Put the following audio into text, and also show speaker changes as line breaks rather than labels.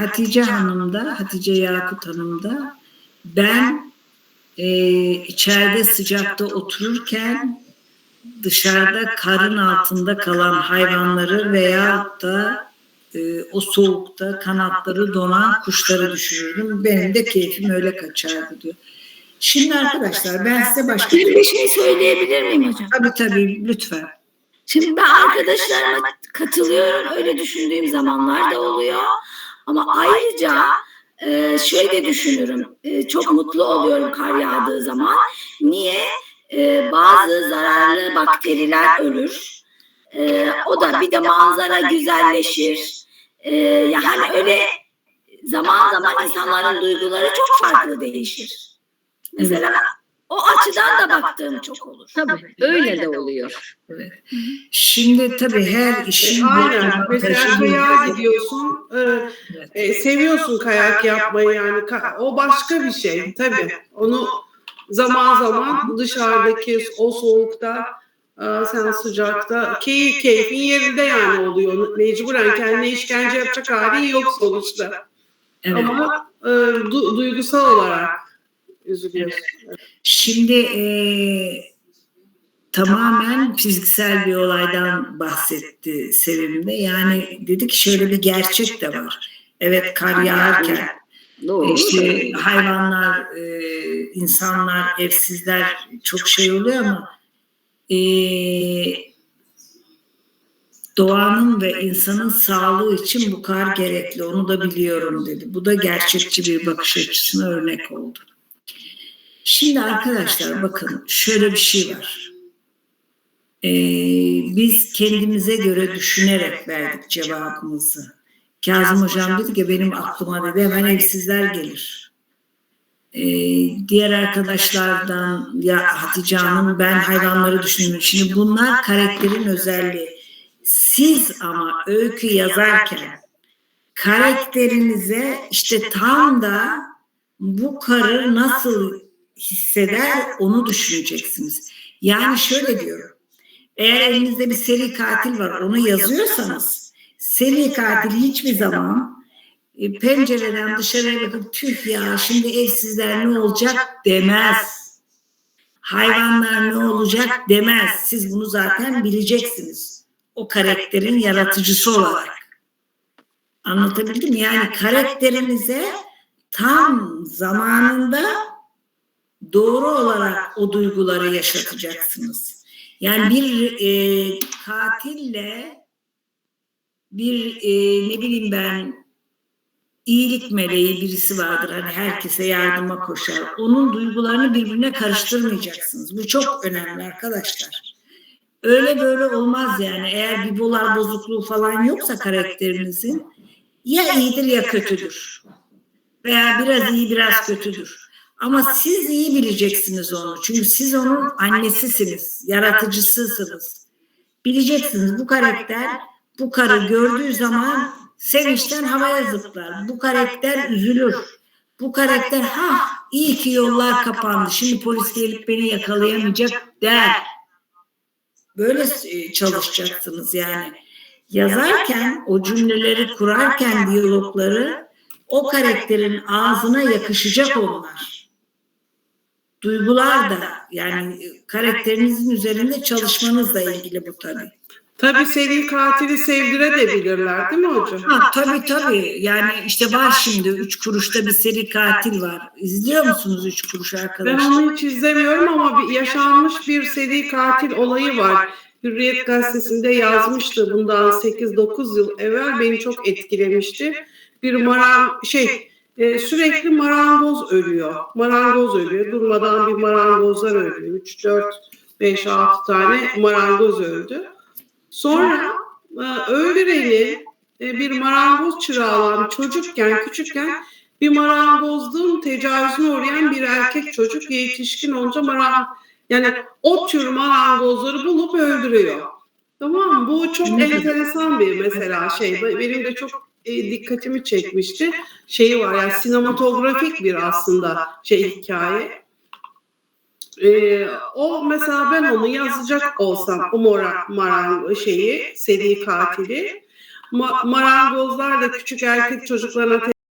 Hatice Hanım'da, Hatice Yakut Hanım'da ben e, içeride sıcakta otururken dışarıda karın altında kalan hayvanları veya da e, o soğukta kanatları donan kuşları düşürürdüm. Benim de keyfim öyle kaçardı diyor. Şimdi arkadaşlar ben size başka
bir şey söyleyebilir miyim hocam?
Tabii tabii lütfen.
Şimdi ben arkadaşlarıma katılıyorum. Öyle düşündüğüm zamanlar da oluyor. Ama ayrıca e, şöyle düşünürüm. E, çok mutlu oluyorum kar yağdığı zaman. Niye? E, bazı zararlı bakteriler ölür. E, o da bir de manzara güzelleşir. E, yani öyle zaman zaman insanların duyguları çok farklı değişir. Mesela o açıdan da baktığım çok olur.
Tabii öyle de oluyor.
Evet. Şimdi tabii her işin bir
Aynen. Mesela kayağa gidiyorsun. e,
Evet.
e, seviyorsun kayak yapmayı yani. O başka bir şey tabii. Onu zaman zaman dışarıdaki o soğukta e, sen sıcakta keyif keyfin yerinde yani oluyor. Mecburen kendine işkence yapacak halin yok sonuçta.
Evet.
Ama e, du- duygusal olarak üzülüyorsun.
Şimdi eee, tamamen fiziksel bir olaydan bahsetti Sevim de. Yani dedi ki şöyle bir gerçek de var. Evet kar yağarken
Doğru.
işte hayvanlar, eee, insanlar, evsizler çok şey oluyor ama eee, doğanın ve insanın sağlığı için bu kar gerekli. Onu da biliyorum dedi. Bu da gerçekçi bir bakış açısına örnek oldu. Şimdi arkadaşlar bakın şöyle bir şey var. Ee, biz kendimize göre düşünerek verdik cevabımızı. Kazım Hocam dedi ki benim aklıma dedi hemen evsizler gelir. Ee, diğer arkadaşlardan ya Hatice Hanım ben hayvanları düşünüyorum. Şimdi bunlar karakterin özelliği. Siz ama öykü yazarken karakterinize işte tam da bu karı nasıl hisseder onu düşüneceksiniz. Yani şöyle diyorum. Eğer elinizde bir seri katil var onu yazıyorsanız seri katil hiçbir zaman e, pencereden dışarıya bakıp tüh ya şimdi evsizler ne olacak demez. Hayvanlar ne olacak demez. Siz bunu zaten bileceksiniz. O karakterin yaratıcısı olarak. Anlatabildim mi? Yani karakterinize tam zamanında doğru olarak o duyguları yaşatacaksınız. Yani bir e, katille bir e, ne bileyim ben iyilik meleği birisi vardır hani herkese yardıma koşar. Onun duygularını birbirine karıştırmayacaksınız. Bu çok önemli arkadaşlar. Öyle böyle olmaz yani. Eğer bipolar bozukluğu falan yoksa karakterinizin ya iyidir ya kötüdür. Veya biraz iyi biraz kötüdür. Ama siz iyi bileceksiniz onu. Çünkü siz onun annesisiniz, yaratıcısısınız. Bileceksiniz bu karakter bu karı gördüğü zaman sevinçten havaya zıplar. Bu karakter üzülür. Bu karakter ha iyi ki yollar kapandı. Şimdi polis gelip beni yakalayamayacak der. Böyle e, çalışacaksınız yani. Yazarken o cümleleri kurarken diyalogları o karakterin ağzına yakışacak onlar. Duygular da yani e, karakterinizin üzerinde çalışmanızla ilgili bu tabii.
Tabii seri katili sevdirebilirler değil mi hocam?
Ha, tabii tabii. Yani işte var şimdi üç kuruşta bir seri katil var. İzliyor musunuz üç kuruş
Ben
arkadaşlar?
onu hiç izlemiyorum ama bir yaşanmış bir seri katil olayı var. Hürriyet gazetesinde yazmıştı bundan 8-9 yıl evvel beni çok etkilemişti. Bir maran şey e, sürekli marangoz ölüyor. Marangoz ölüyor. Durmadan bir marangozlar ölüyor. 3 4 5 6 tane marangoz öldü. Sonra e, öldüreni e, bir marangoz çırağı olan çocukken küçükken bir marangozluğun tecavüzüne uğrayan bir erkek çocuk yetişkin olunca marang yani o tür marangozları bulup öldürüyor. Tamam mı? Bu çok enteresan bir mesela şey. Benim de çok e, dikkatimi çekmişti. Şeyi var yani sinematografik bir aslında şey hikaye. E, o mesela ben onu yazacak olsam o mora, marang şeyi seri katili ma- marangozlar da küçük erkek çocuklarına